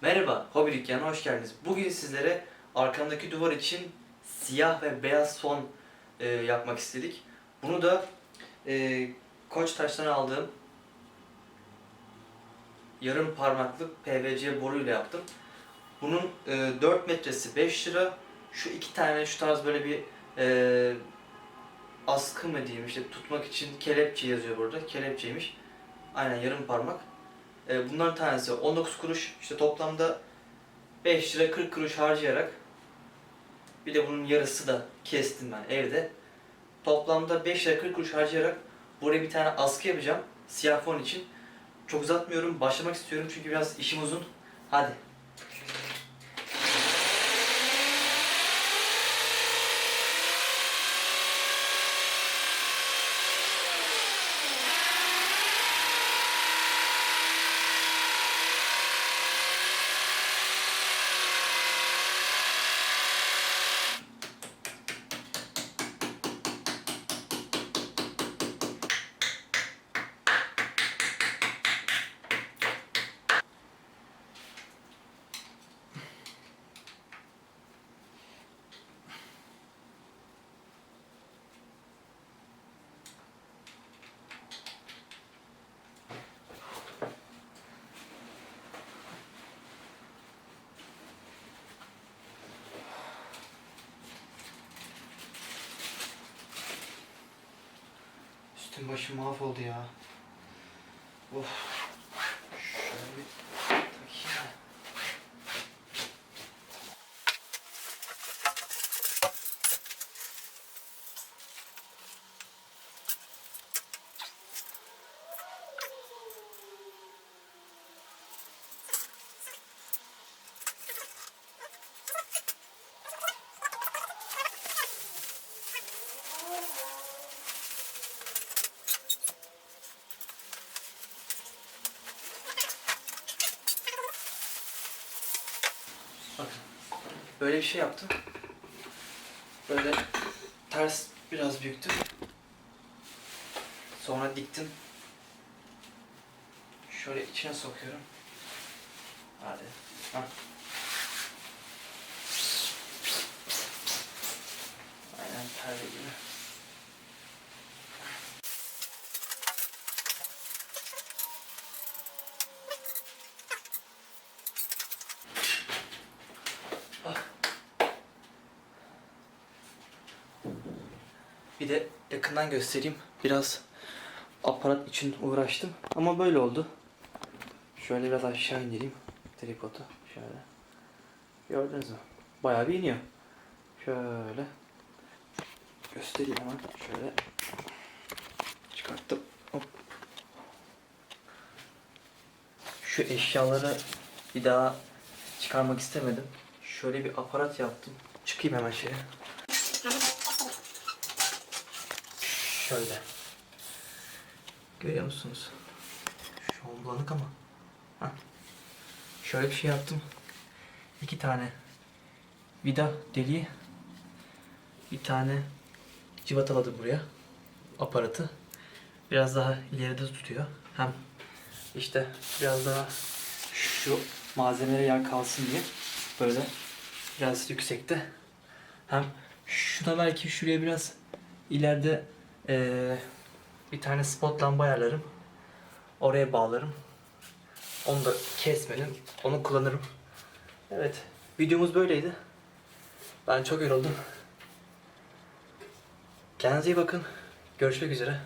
Merhaba, Hobi Dükkanı'na hoş geldiniz. Bugün sizlere arkamdaki duvar için siyah ve beyaz fon e, yapmak istedik. Bunu da e, Koçtaş'tan aldığım yarım parmaklık PVC boruyla yaptım. Bunun e, 4 metresi 5 lira. Şu iki tane şu tarz böyle bir e, askı mı diyeyim işte tutmak için kelepçe yazıyor burada. Kelepçeymiş. Aynen yarım parmak. E, bunların tanesi 19 kuruş. İşte toplamda 5 lira 40 kuruş harcayarak bir de bunun yarısı da kestim ben evde. Toplamda 5 lira 40 kuruş harcayarak buraya bir tane askı yapacağım. Siyah fon için. Çok uzatmıyorum. Başlamak istiyorum çünkü biraz işim uzun. Hadi. Üstüm başım mahvoldu ya. Of. Şöyle bir takayım. Bakın. Böyle bir şey yaptım. Böyle ters biraz büktüm. Sonra diktim. Şöyle içine sokuyorum. Hadi. Hah. Bir de yakından göstereyim. Biraz aparat için uğraştım ama böyle oldu. Şöyle biraz aşağı indireyim tripodu. Şöyle. Gördünüz mü? Bayağı bir iniyor. Şöyle. Göstereyim hemen. Şöyle. Çıkarttım. Hop. Şu eşyaları bir daha çıkarmak istemedim. Şöyle bir aparat yaptım. Çıkayım hemen şeye. Şöyle. Görüyor musunuz? Şu an bulanık ama. Hah. Şöyle bir şey yaptım. İki tane vida deliği. Bir tane civataladım buraya. Aparatı. Biraz daha ileride tutuyor. Hem işte biraz daha şu malzemelere yer kalsın diye böyle biraz yüksekte. Hem şuna belki şuraya biraz ileride ee, bir tane spot lamba ayarlarım. Oraya bağlarım. Onu da kesmedim. Onu kullanırım. Evet. Videomuz böyleydi. Ben çok yoruldum. Kendinize iyi bakın. Görüşmek üzere.